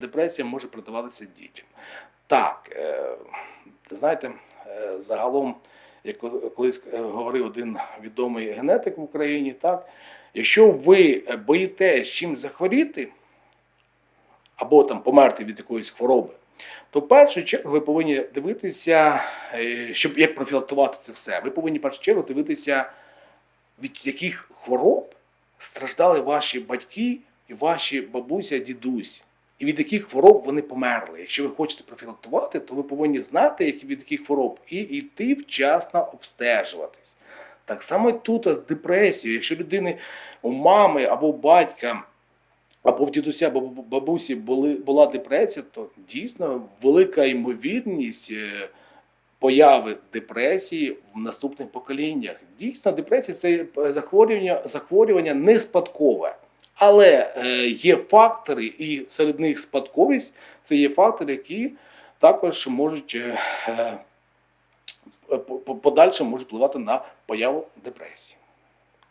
депресія може передаватися дітям. Так, е, знаєте, е, загалом, як колись е, говорив один відомий генетик в Україні, так, якщо ви боїтесь чим захворіти, або там померти від якоїсь хвороби, то в першу чергу ви повинні дивитися, щоб як профілактувати це все. Ви повинні в першу чергу дивитися, від яких хвороб страждали ваші батьки і ваші бабуся, дідусь, і від яких хвороб вони померли. Якщо ви хочете профілактувати, то ви повинні знати, які від яких хвороб, і йти вчасно обстежуватись. Так само і тут з депресією. Якщо людини у мами або у батька або в дідуся, або бабусі були, була депресія, то дійсно велика ймовірність е, появи депресії в наступних поколіннях. Дійсно, депресія це е, захворювання, захворювання не спадкове. Але е, є фактори, і серед них спадковість це є фактори, які також можуть е, е, по- по- подальше можуть впливати на появу депресії.